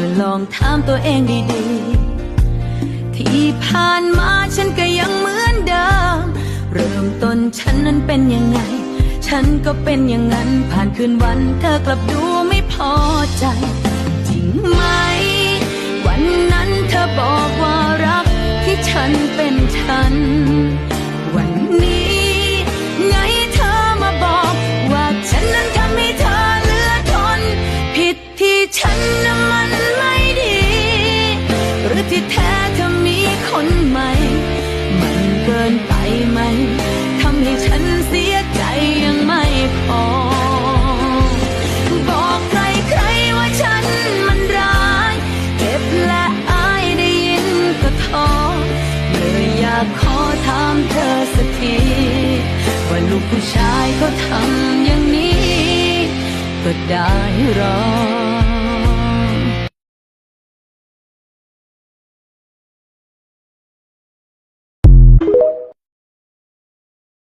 อลองถามตัวเองดีๆ ที่ผ่านมาฉันก็ยังเหมือนเดิม เริ่มต้นฉันนั้นเป็นยังไง ฉันก็เป็นอย่างนั้นผ่านคืนวันเธอกลับดูไม่พอใจ จริงไหม วันนั้นเธอบอกว่ารักที่ฉันเป็นฉัน ที่แท้เธอมีคนใหม่ มันเกินไปไหมทำให้ฉันเสียใจยังไม่พอ บอกใครใครว่าฉันมันร้ายเจ็บและอายได้ยินก็ท้อเลยอยากขอถามเธอสักที ว่าลูกผู้ชายเขาทำอย่างนี้ ก็ได้หรอ